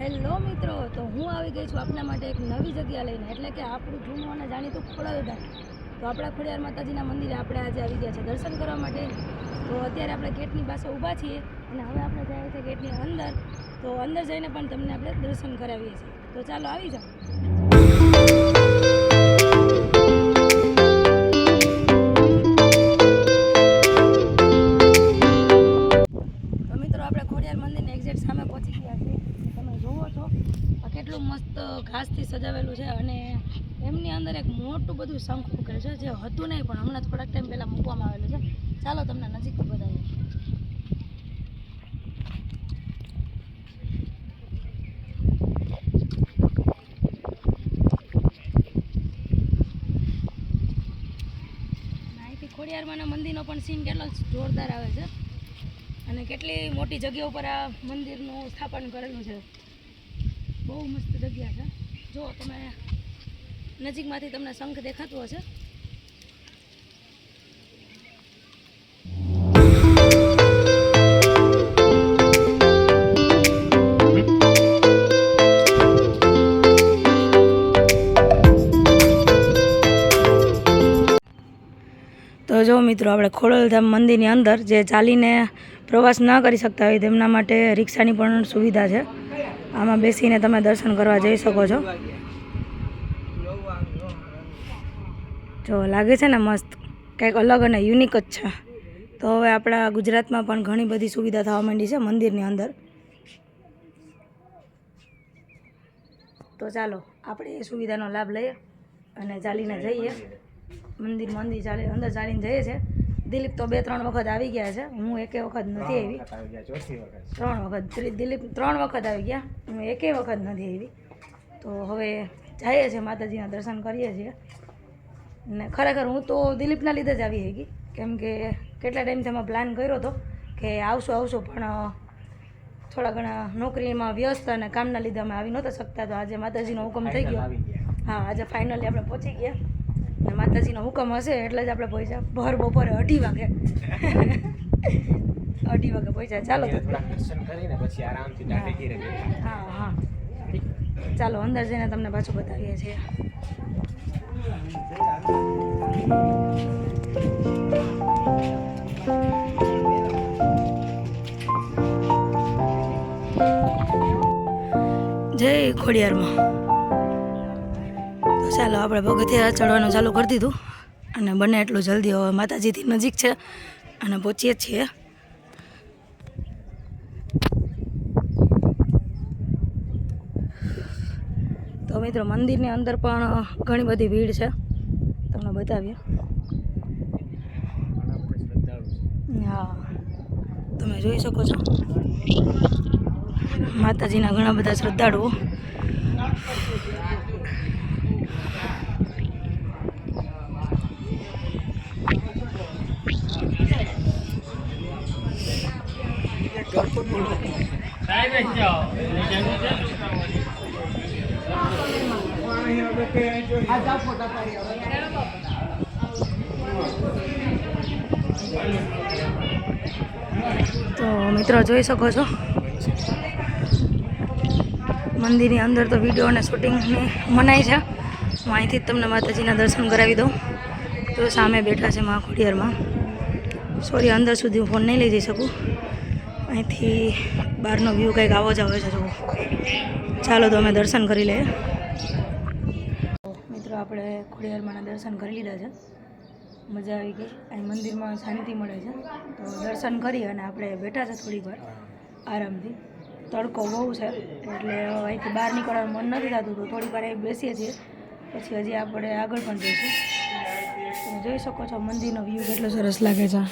Hello મિત્રો, તો હું આવી ગઈ છું આપના માટે એક નવી જગ્યા લઈને. એટલે કે આપણું જૂનું અને જાણીતું ખોડાદા તો આપણા ખોડિયાર માતાજીના મંદિરે આપણે આજે આવી ગયા છે દર્શન કરવા માટે. તો અત્યારે આપણે ગેટની પાસે ઊભા છીએ અને હવે આપણે જઈએ છીએ ગેટની અંદર. તો અંદર જઈને પણ તમને આપણે દર્શન કરાવીએ છીએ. તો ચાલો આવી જાઓ. બધું શંખ મૂકેલું છે. જે હતું નહીં, પણ હમણાં થોડાક ટાઈમ પહેલાં મૂકવામાં આવેલું છે. ચાલો તમને નજીકથી બતાવીએ ખોડિયારમાંના મંદિરનો પણ સીન કેટલો જોરદાર આવે છે. અને કેટલી મોટી જગ્યા ઉપર આ મંદિરનું સ્થાપન કરેલું છે. બહુ મસ્ત જગ્યા છે. જો તમે નજીકમાંથી તમને શંખ દેખાતું હશે. તો જો મિત્રો, આપણે ખોડલધામ મંદિરની અંદર જે ચાલીને પ્રવાસ ન કરી શકતા હોય તેમના માટે રિક્ષાની પણ સુવિધા છે. આમાં બેસીને તમે દર્શન કરવા જઈ શકો છો. જો લાગે છે ને મસ્ત કંઈક અલગ અને યુનિક જ છે. તો હવે આપણા ગુજરાતમાં પણ ઘણી બધી સુવિધા થવા માંડી છે મંદિરની અંદર. તો ચાલો આપણે એ સુવિધાનો લાભ લઈએ અને ચાલીને જઈએ. મંદિર મંદિર ચાલી અંદર ચાલીને જઈએ છે. દિલીપ તો બે ત્રણ વખત આવી ગયા છે. હું એકે વખત નથી આવી. ત્રણ વખત. દિલીપ- ત્રણ વખત આવી ગયા. હું એકે વખત નથી આવી. તો હવે જઈએ છીએ માતાજીના દર્શન કરીએ છીએ. ને ખરેખર હું તો દિલીપના લીધે જ આવી હતી કેમ કે કેટલા ટાઈમથી અમે પ્લાન કર્યો હતો કે આવશું આવશું પણ થોડા ઘણા નોકરીમાં વ્યસ્ત અને કામના લીધે અમે આવી નહોતા શકતા. તો આજે માતાજીનો હુકમ થઈ ગયો. હા આજે ફાઇનલી આપણે પહોંચી ગયા. ને માતાજીનો હુકમ હશે એટલે જ આપણે પહોંચ્યા. ભર બપોરે અઢી વાગે. અઢી વાગે પહોંચ્યા. ચાલો દર્શન કરીને પછી આરામથી દાંડી ઘીરે બેઠા. હા હા. ચાલો અંદર જઈને તમને પાછું બતાવીએ છીએ. જય ખોડિયારમાં. તો ચાલો આપણે પગથિયા ચડવાનું ચાલુ કરી દીધું. અને બને એટલું જલ્દી હવે માતાજીથી નજીક છે. અને પહોંચીએ છીએ. તો મિત્રો મંદિરની અંદર પણ ઘણી બધી ભીડ છે. તમને બતાવીએ. હા. તમે જોઈ શકો છો. માતાજીના ઘણા બધા શ્રદ્ધાળુઓ. તો મિત્રો જોઈ શકો છો. મંદિરની અંદર તો વીડિયો અને શૂટિંગની મનાય છે. હું અહીંથી જ તમને માતાજીના દર્શન કરાવી દઉં. તો સામે બેઠા છે મા ખોડિયારમાં. સોરી અંદર સુધી હું ફોન નહીં લઈ જઈ શકું. અહીંથી બહારનો વ્યૂ કંઈક આવો જ આવે છે જો ચાલો તો અમે દર્શન કરી લઈએ. મિત્રો, આપણે ખોડિયારમાંના દર્શન કરી લીધા છે. મજા આવી ગઈ. અહીં મંદિરમાં શાંતિ મળે છે. તો દર્શન કરી અને આપણે બેઠા છે થોડીક વાર આરામથી. તડકો બહુ છે, એટલે અહીંથી બહાર નીકળવાનું મન નથી થતું, તો થોડીક વાર અહીં બેસીએ છીએ. પછી હજી આપણે આગળ પણ જઈશું. તમે જોઈ શકો છો, મંદિરનો વ્યૂ કેટલો સરસ લાગે છે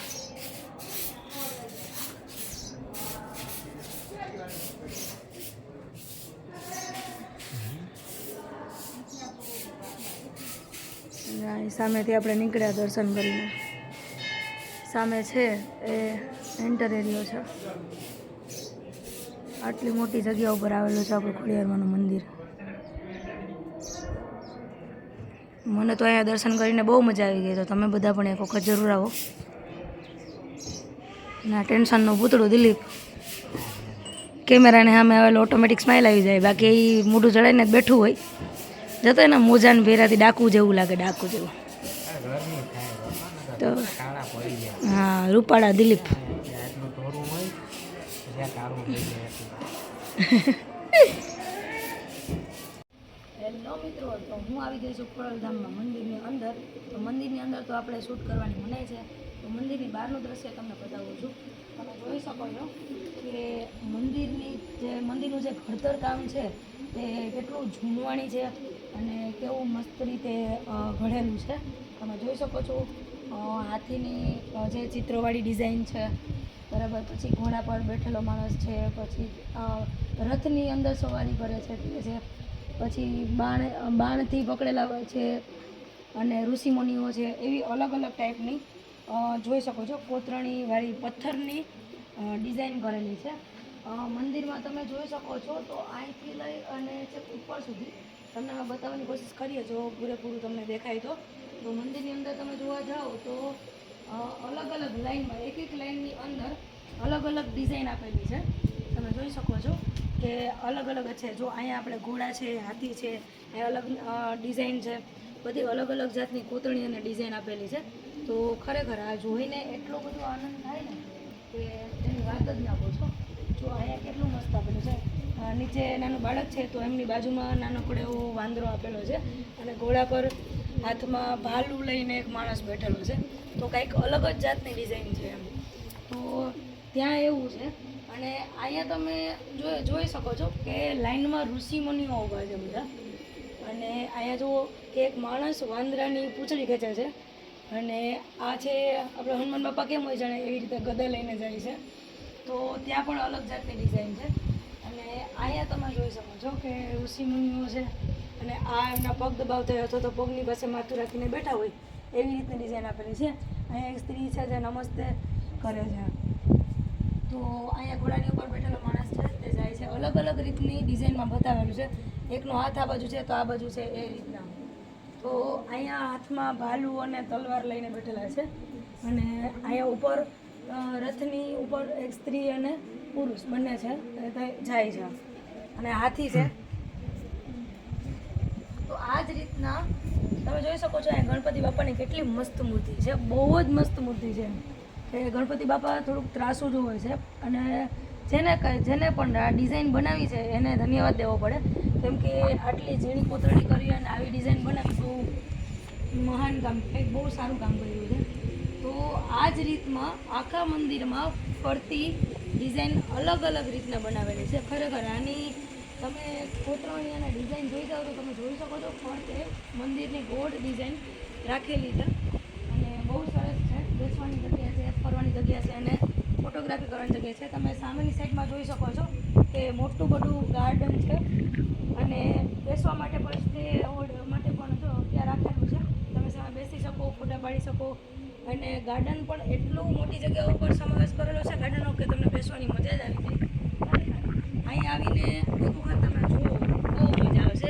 અને અહીં સામેથી આપણે નીકળ્યા દર્શન કરીને. સામે છે એ એન્ટર એરિયો છે. આટલી મોટી જગ્યા ઉપર આવેલું છે આપણું ખોડિયારમાનું મંદિર. મને તો અહીંયા દર્શન કરીને બહુ મજા આવી ગઈ, તો તમે બધા પણ એક વખત જરૂર આવો. ના, ટેન્શનનું પૂતળું દિલીપ. કેમેરાને સામે આવેલો ઓટોમેટિક સ્માઇલ આવી જાય, બાકી એ મોઢું ચડાવીને બેઠું હોય. જતો એને મોજાને ભેરાથી ડાકું જેવું લાગે, ડાકું જેવું. તો હા રૂપાળા દિલીપ. હેલો મિત્રો તો હું આવી ગઈ છું ખોડલધામમાં મંદિરની અંદર. તો મંદિરની અંદર તો આપણે શૂટ કરવાની મનાય છે. તો મંદિરની બહારનું દ્રશ્ય તમને બતાવું છું. તમે જોઈ શકો છો કે મંદિરની જે મંદિરનું જે ઘડતર કામ છે તે કેટલું જૂનવાણી છે અને કેવું મસ્ત રીતે ઘડેલું છે. તમે જોઈ શકો છો. હાથીની જે ચિત્રવાળી ડિઝાઇન છે, બરાબર, પછી ઘોડા પર બેઠેલો માણસ છે, પછી રથની અંદર સવારી કરે છે તે છે પછી બાણ, બાણથી પકડેલા હોય છે, અને ઋષિમુનિઓ છે, એવી અલગ અલગ ટાઈપની જોઈ શકો છો કોતરણીવાળી પથ્થરની ડિઝાઇન કરેલી છે. મંદિરમાં તમે જોઈ શકો છો, તો અહીંથી લઈ અને છે ઉપર સુધી, તમને બતાવવાની કોશિશ કરીએ જો પૂરેપૂરું તમને દેખાય તો. તો મંદિરની અંદર તમે જોવા જાઓ તો અલગ અલગ લાઈનમાં, એક એક લાઈનની અંદર અલગ અલગ ડિઝાઇન આપેલી છે. તમે જોઈ શકો છો કે અલગ અલગ છે. જો અહીંયા આપણે ઘોડા છે, હાથી છે, એ અલગ ડિઝાઇન છે. બધી અલગ અલગ જાતની કોતરણી અને ડિઝાઇન આપેલી છે. તો ખરેખર આ જોઈને એટલો બધો આનંદ થાય ને કે એની વાત જ ના પૂછો. જો અહીંયા કેટલું મસ્ત આપેલું છે. નીચે નાનું બાળક છે તો એમની બાજુમાં નાનકડો એવો વાંદરો આપેલો છે અને ઘોડા પર હાથમાં ભાલું લઈને એક માણસ બેઠેલો છે. તો કંઈક અલગ જ જાતની ડિઝાઇન છે એમ. તો ત્યાં એવું છે. અને અહીંયા તમે જોઈ જોઈ શકો છો કે લાઈનમાં ઋષિમુનિઓ ઊભા છે બધા. અને અહીંયા જુઓ કે એક માણસ વાંદરાની પૂંછડી ખેંચે છે. અને આ છે, આપણે હનુમાન બાપા કેમ હોય જાણે એવી રીતે ગદા લઈને જાય છે. તો ત્યાં પણ અલગ જાતની ડિઝાઇન છે. અને અહીંયા તમે જોઈ શકો છો કે ઋષિમુનિઓ છે અને આ એમના પગ દબાવતા હોય અથવા તો પગની પાસે માથું રાખીને બેઠા હોય એવી રીતની ડિઝાઇન આપેલી છે. અહીંયા એક સ્ત્રી છે જે નમસ્તે કરે છે. તો અહીંયા ઘોડાની ઉપર બેઠેલો માણસ છે તે જાય છે. અલગ અલગ રીતની ડિઝાઇનમાં બતાવેલું છે. એકનો હાથ આ બાજુ છે તો આ બાજુ છે એ રીતના. તો અહીંયા હાથમાં ભાલુ અને તલવાર લઈને બેઠેલા છે. અને અહીંયા ઉપર રથની ઉપર એક સ્ત્રી અને પુરુષ બંને છે જાય છે. અને હાથી છે. તો આ જ રીતના તમે જોઈ શકો છો ગણપતિ બાપાની કેટલી મસ્ત મૂર્તિ છે. બહુ જ મસ્ત મૂર્તિ છે. કે ગણપતિ બાપા થોડુંક ત્રાસુ જ હોય છે. અને જેને જેને પણ આ ડિઝાઇન બનાવી છે, એને ધન્યવાદ દેવો પડે. કેમ કે આટલી ઝીણી કોતરણી કરી અને આવી ડિઝાઇન બનાવી બહુ મહાન કામ, કંઈક બહુ સારું કામ કર્યું છે. તો આ જ રીતમાં આખા મંદિરમાં ફરતી ડિઝાઇન અલગ અલગ રીતના બનાવેલી છે. ખરેખર આની તમે કોતરણી અને ડિઝાઇન જોઈ જાઓ તો તમે જોઈ શકો છો. પણ તે મંદિરની ગોળ ડિઝાઇન રાખેલી છે. અને બહુ સરસ છે. બેસવાની જગ્યા છે, ફરવાની જગ્યા છે અને ફોટોગ્રાફી કરવાની જગ્યા છે. તમે સામેની સાઈડમાં જોઈ શકો છો કે મોટું બધું ગાર્ડન છે. અને બેસવા માટે પણ સ્ટે માટે પણ જો ત્યાં રાખેલું છે. તમે સામે બેસી શકો, ફોટા પાડી શકો. અને ગાર્ડન પણ એટલું મોટી જગ્યા ઉપર સમાવેશ કરેલો છે ગાર્ડનનો કે તમને બેસવાની મજા જ આવી જાય અહીં આવીને એક વખત તમે જુઓ, બહુ મજા આવશે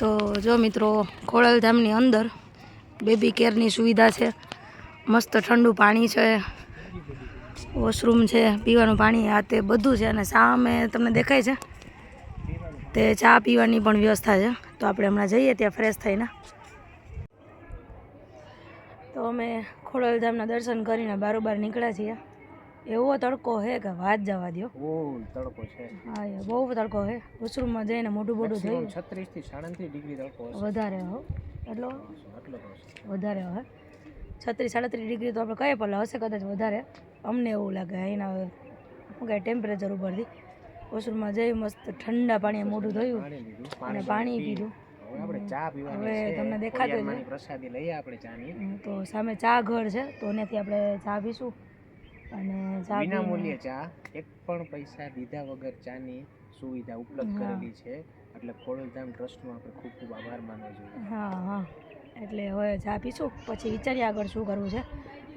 તો જો મિત્રો, ખોડલધામની અંદર બેબી કેરની સુવિધા છે. મસ્ત ઠંડુ પાણી છે. વોશરૂમ છે પીવાનું પાણી આ તે બધું છે અને સામે તમને દેખાય છે. તે ચા પીવાની પણ વ્યવસ્થા છે. તો આપણે હમણાં જઈએ ત્યાં ફ્રેશ થઈને. તો અમે ખોડલધામના દર્શન કરીને બારોબાર નીકળ્યા છીએ. એવો તડકો હે કે વાત જવા તડકો છે. હા બહુ તડકો હે. વોશરૂમમાં જઈને મોઢું મોટું થયું છત્રીસથી સાડત્રીસ ડિગ્રી તડકો વધારે હો. એટલો? વધારે હોય છત્રીસ સાડત્રીસ ડિગ્રી તો આપણે કહીએ પણ હશે કદાચ વધારે. અમને એવું લાગે એના શું કહે ટેમ્પરેચર ઉપરથી વોશરૂમમાં જઈ મસ્ત ઠંડા પાણીએ મોઢું ધોયું અને પાણી પીધું. આપણે ચા પીવાની હવે તમને દેખાતું છે. પ્રસાદી લઈએ આપણે ચાની. તો સામે ચા ઘર છે તો એનાથી આપણે ચા પીશું. અને ચા વિના મૂલ્યે ચા એક પણ પૈસા દીધા વગર ચાની સુવિધા ઉપલબ્ધ. કરેલી છે. એટલે ખોડલધામ ટ્રસ્ટનો આપણે ખૂબ ખૂબ આભાર માનવો જોઈએ. હા હા. એટલે હવે ચા પીશું પછી વિચારીએ આગળ શું કરવું છે.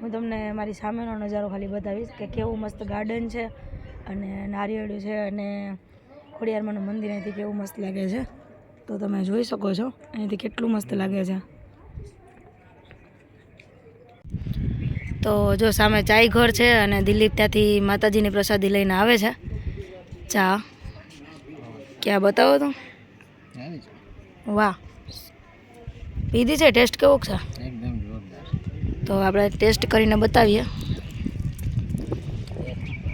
હું તમને મારી સામેનો નજારો ખાલી બતાવીશ કે કેવું મસ્ત ગાર્ડન છે અને નારિયેળું છે અને ખોડિયારમાંનું મંદિર અહીંથી કેવું મસ્ત લાગે છે. તો તમે જોઈ શકો છો અહીંથી કેટલું મસ્ત લાગે છે. તો જો સામે ચાય ઘર છે અને દિલીપ ત્યાંથી માતાજીની પ્રસાદી લઈને આવે છે. ચા. ક્યાં બતાવો તો? વાહ. પીધી છે? ટેસ્ટ કેવો છે? તો આપણે ટેસ્ટ કરીને બતાવીએ.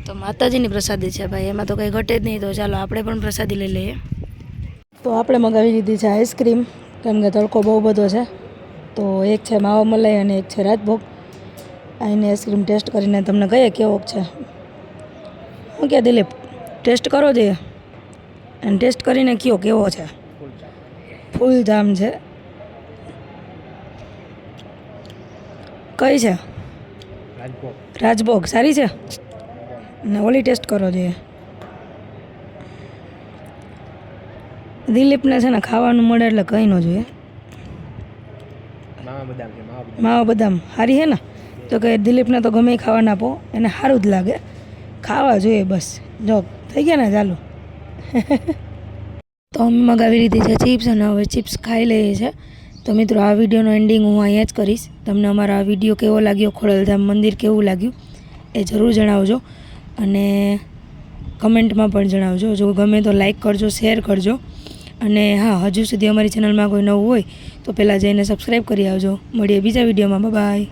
તો માતાજીની પ્રસાદી છે ભાઈ, એમાં તો કંઈ ઘટે જ નહીં, તો ચાલો આપણે પણ પ્રસાદી લઈ લઈએ. તો આપણે મગાવી લીધી છે આઈસ્ક્રીમ, કેમ કે તડકો બહુ બધો છે. તો એક છે માવા મલાઈ અને એક છે રાજભોગ આઈને આઈસ્ક્રીમ ટેસ્ટ કરીને તમને કહીએ કેવો છે. હું કે દિલીપ, ટેસ્ટ કરો જોઈએ અને ટેસ્ટ કરીને કયો કેવો છે. ફૂલ જામ છે. કઈ છે? રાજભોગ. સારી છે? ને ઓલી ટેસ્ટ કરો જોઈએ દિલીપને છે ને ખાવાનું મળે એટલે કંઈ ન જોઈએ. માવા બદામ સારી છે ને? તો કે દિલીપને તો ગમે ઈ ખાવાના આપો એને સારું જ લાગે. ખાવા જોઈએ બસ. જો થઈ ગયા ને ચાલુ. તો અમે મગાવી લીધી છે ચિપ્સ અને હવે ચિપ્સ ખાઈ લઈએ છીએ તો મિત્રો, આ વિડીયોનો એન્ડિંગ હું અહીંયા જ કરીશ. તમને અમારો આ વીડિયો કેવો લાગ્યો? ખોડલધામ મંદિર કેવું લાગ્યું? એ જરૂર જણાવજો. અને કમેન્ટમાં પણ જણાવજો. જો ગમે તો લાઇક કરજો શેર કરજો. અને હા, હજુ સુધી અમારી ચેનલમાં કોઈ નવું હોય તો પહેલાં જઈને સબસ્ક્રાઈબ કરી આવજો. મળીએ બીજા વિડીયોમાં. બાય